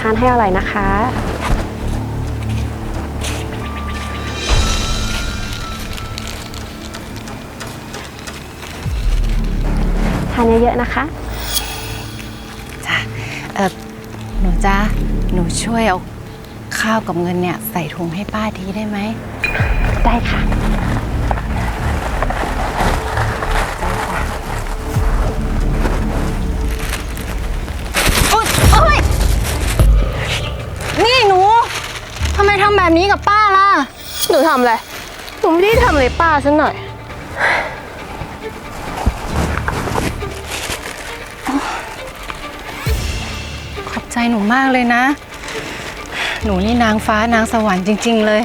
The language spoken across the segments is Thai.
ทานให้อร่อยนะคะ ทานเยอะๆนะคะ จ้ะเออหนูจ้าหนูช่วยเอาข้าวกับเงินเนี่ยใส่ถุงให้ป้าทีได้ไหม ได้ค่ะ ทำอะไร หนูไม่ได้ทำอะไรป้าสักหน่อย ขอบใจหนูมากเลยนะ หนูนี่นางฟ้านางสวรรค์จริง ๆ เลย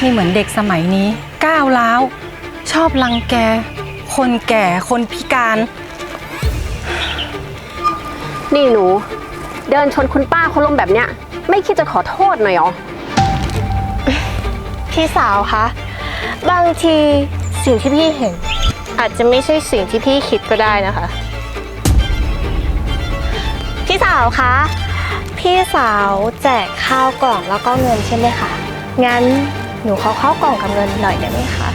นี่เหมือนเด็กสมัยนี้ ก้าวร้าว ชอบรังแก คนแก่คนพิการ นี่หนู เดินชนคุณป้าเขาล้มแบบเนี้ย ไม่คิดจะขอโทษหน่อยเหรอ พี่สาวคะ บางทีสิ่งที่พี่เห็น อาจจะไม่ใช่สิ่งที่พี่คิดก็ได้นะคะ พี่สาวคะ พี่สาวแจกข้าวกล่องแล้วก็เงินใช่ไหมคะ งั้นหนูขอข้าวกล่องกับเงินหน่อยได้ไหมคะ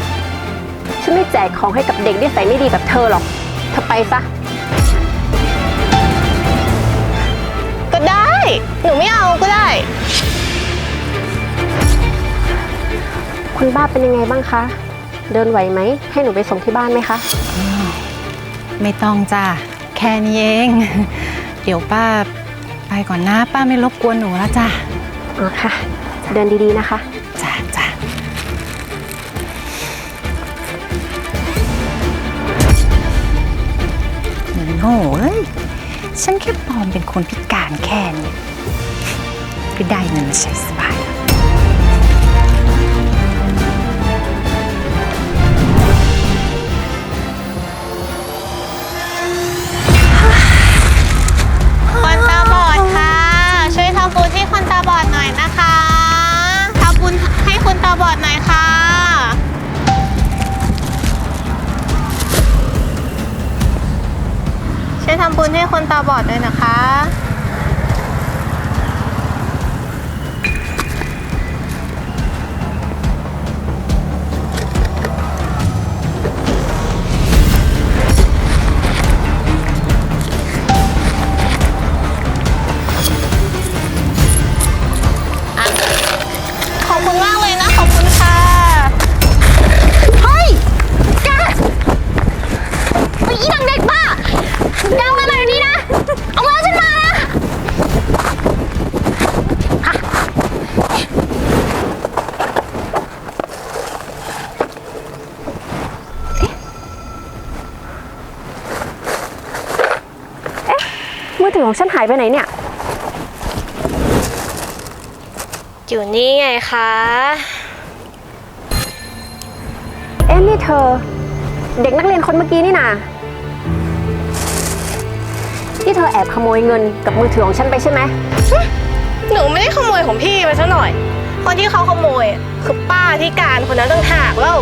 ฉันไม่แจกของให้กับเด็กที่ใส่ไม่ดีแบบเธอหรอก เธอไปซะ ก็ได้ หนูไม่เอาก็ได้ คุณป้าเป็นยังไงบ้างคะ เดินไหวไหม ให้หนูไปส่งที่บ้านไหมคะ ไม่ต้องจ้ะแค่นี้เอง เดี๋ยวป้าไปก่อนนะ ป้าไม่รบกวนหนูแล้วจ้ะอ๋อค่ะ เดินดีๆนะคะ จ้ะจ้ะโง่เอ้ย ฉันแค่ปลอมเป็นคนพิการแค่นี้ก็ได้เงินมาใช้สบาย ตาบอดด้วยนะคะ มือถือของฉันหายไปไหนเนี่ย อยู่นี่ไงคะ เอ๊ะนี่เธอ เด็กนักเรียนคนเมื่อกี้นี่นาที่เธอแอบขโมยเงินกับมือถือของฉันไปใช่ไหม หนูไม่ได้ขโมยของพี่ไปซะหน่อย คนที่เขาขโมยอะคือป้าที่การคนนั้นต่างหากแล้ว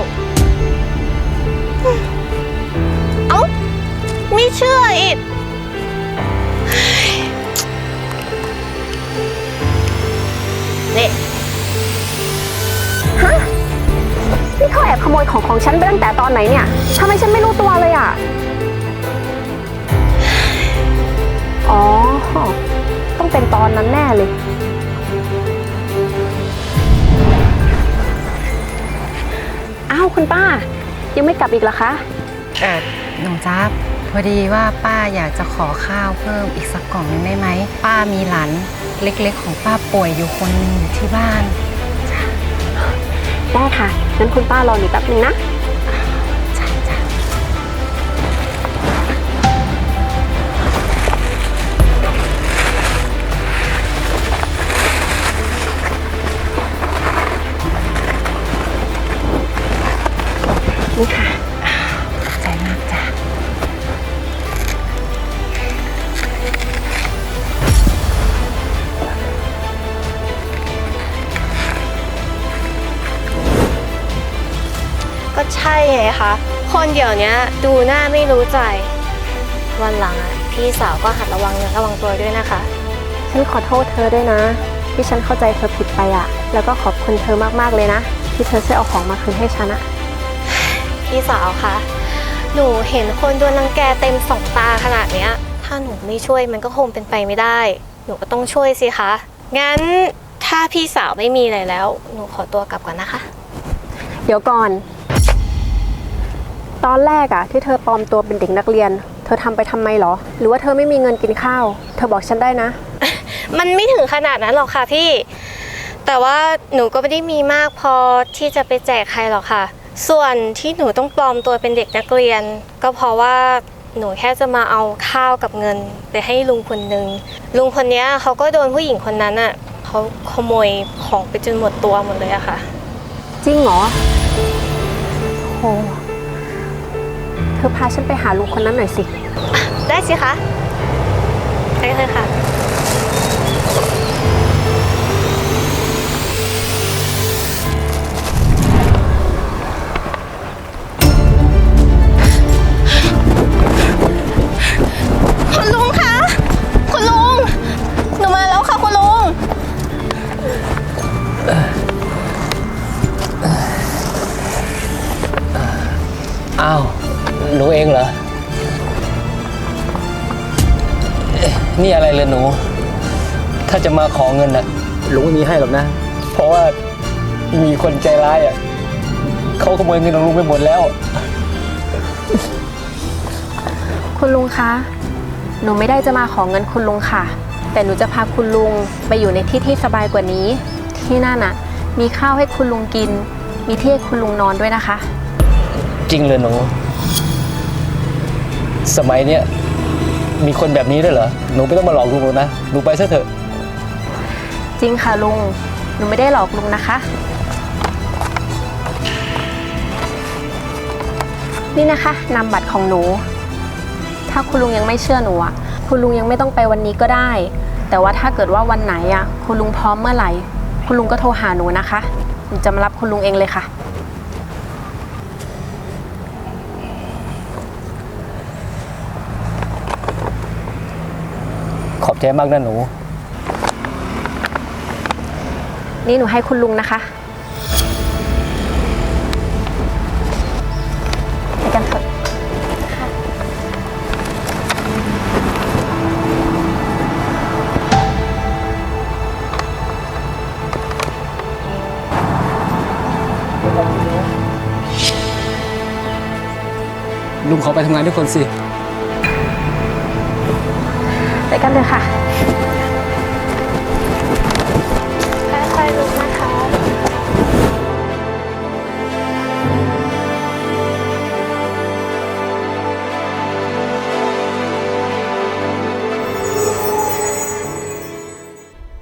เอ้า ไม่เชื่ออีก นี่ฮะนี่เขาแอบขโมยของของฉันไปตั้งแต่ตอนไหนเนี่ยทำไมฉันไม่รู้ตัวเลยอะ อ๋อ ต้องเป็นตอนนั้นแน่เลย อ้าว คุณป้า ยังไม่กลับอีกเหรอคะ เออหนูจ๊า พอดีว่าป้าอยากจะขอข้าวเพิ่มอีกสักกล่องหนึ่งได้ไหม ป้ามีหลานเล็กๆ ของป้าป่วยอยู่คนหนึงอยู่ที่บ้าน ได้ค่ะงั้นคุณป้ารอหนูแป๊บนึงนะจ้ะจ้ะนี่ค่ะ ช่ไงคะ คนเดี๋ยวนี้ดูหน้าไม่รู้ใจ วันหลังอะพี่สาวก็หัดระวังเนื้อระวังตัวด้วยนะคะ ฉันขอโทษเธอด้วยนะ ที่ฉันเข้าใจเธอผิดไปอะแล้วก็ขอบคุณเธอมากๆเลยนะ ที่เธอช่วยเอาของมาคืนให้ฉันอะพี่สาวคะหนูเห็นคนโดนรังแกเต็มสองตาขนาดเนี้ย ถ้าหนูไม่ช่วยมันก็คงเป็นไปไม่ได้ หนูก็ต้องช่วยสิคะ งั้นถ้าพี่สาวไม่มีอะไรแล้ว หนูขอตัวกลับก่อนนะคะ เดี๋ยวก่อน ตอนแรกอะที่เธอปลอมตัวเป็นเด็กนักเรียน เธอทำไปทำไมเหรอ หรือว่าเธอไม่มีเงินกินข้าว เธอบอกฉันได้นะ มันไม่ถึงขนาดนั้นหรอกค่ะพี่ แต่ว่าหนูก็ไม่ได้มีมากพอที่จะไปแจกใครหรอกค่ะ ส่วนที่หนูต้องปลอมตัวเป็นเด็กนักเรียน ก็เพราะว่าหนูแค่จะมาเอาข้าวกับเงินไปให้ลุงคนนึง ลุงคนเนี้ยเขาก็โดนผู้หญิงคนนั้นอะเขาขโมยของไปจนหมดตัวหมดเลยอะค่ะ จริงเหรอโหเธอพาฉันไปหาลุงคนนั้นหน่อยสิ ได้สิคะได้เลยค่ะ เองเหรอเอ๊ะนี่อะไรเลยหนู ถ้าจะมาขอเงินน่ะลุงไม่มีให้หรอกนะ เพราะว่ามีคนใจร้ายอะเขาขโมยเงินของลุงไปหมดแล้ว คุณลุงคะ หนูไม่ได้จะมาขอเงินคุณลุงค่ะ แต่หนูจะพาคุณลุงไปอยู่ในที่ที่สบายกว่านี้ ที่นั่นน่ะ มีข้าวให้คุณลุงกิน มีที่ให้คุณลุงนอนด้วยนะคะ จริงเลยหนู สมัยเนี้ยมีคนแบบนี้ด้วยเหรอ หนูไม่ต้องมาหลอกลุงหรอกนะ หนูไปซะเถอะ จริงค่ะลุง หนูไม่ได้หลอกลุงนะคะ นี่นะคะนามบัตรของหนู ถ้าคุณลุงยังไม่เชื่อหนูอะ คุณลุงยังไม่ต้องไปวันนี้ก็ได้ แต่ว่าถ้าเกิดว่าวันไหนอะ คุณลุงพร้อมเมื่อไหร่ คุณลุงก็โทรหาหนูนะคะ หนูจะมารับคุณลุงเองเลยค่ะ อบใจมากนะหนู นี่หนูให้คุณลุงนะคะไปกันเถอะลุงขอไปทำงานด้วยคนสิไป กันเลยค่ะ